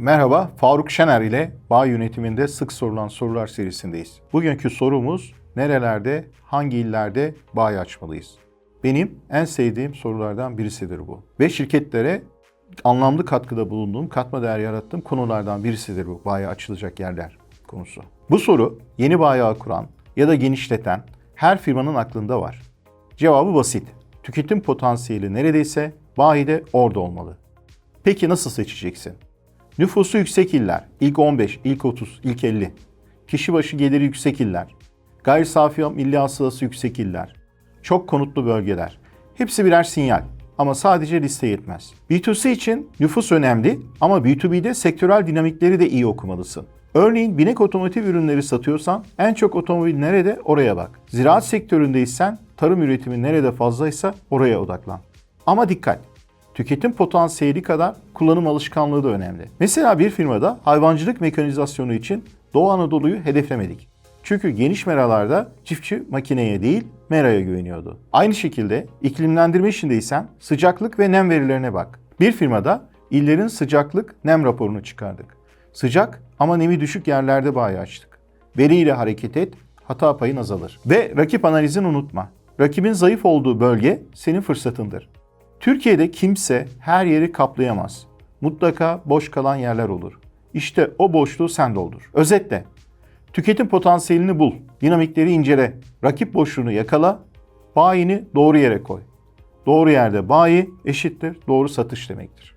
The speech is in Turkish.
Merhaba, Faruk Şener ile Bağ Yönetiminde Sık Sorulan Sorular serisindeyiz. Bugünkü sorumuz nerelerde, hangi illerde bağ açmalıyız? Benim en sevdiğim sorulardan birisidir bu. Ve şirketlere anlamlı katkıda bulunduğum, katma değer yarattığım konulardan birisidir bu bayi açılacak yerler konusu. Bu soru yeni bayağı kuran ya da genişleten her firmanın aklında var. Cevabı basit. Tüketim potansiyeli neredeyse bayi de orada olmalı. Peki nasıl seçeceksin? Nüfusu yüksek iller, ilk 15, ilk 30, ilk 50. Kişi başı geliri yüksek iller. Gayri safi milli hasılası yüksek iller. Çok konutlu bölgeler. Hepsi birer sinyal ama sadece liste yetmez. B2C için nüfus önemli ama B2B'de sektörel dinamikleri de iyi okumalısın. Örneğin binek otomotiv ürünleri satıyorsan en çok otomobil nerede oraya bak. Ziraat sektöründeysen tarım üretimi nerede fazlaysa oraya odaklan. Ama dikkat! Tüketim potansiyeli kadar kullanım alışkanlığı da önemli. Mesela bir firmada hayvancılık mekanizasyonu için Doğu Anadolu'yu hedeflemedik. Çünkü geniş meralarda çiftçi makineye değil meraya güveniyordu. Aynı şekilde iklimlendirme işindeysen sıcaklık ve nem verilerine bak. Bir firmada illerin sıcaklık nem raporunu çıkardık. Sıcak ama nemi düşük yerlerde bayi açtık. Veriyle hareket et, hata payın azalır. Ve rakip analizini unutma. Rakibin zayıf olduğu bölge senin fırsatındır. Türkiye'de kimse her yeri kaplayamaz. Mutlaka boş kalan yerler olur. İşte o boşluğu sen doldur. Özetle, tüketim potansiyelini bul, dinamikleri incele, rakip boşluğunu yakala, bayini doğru yere koy. Doğru yerde bayi eşittir doğru satış demektir.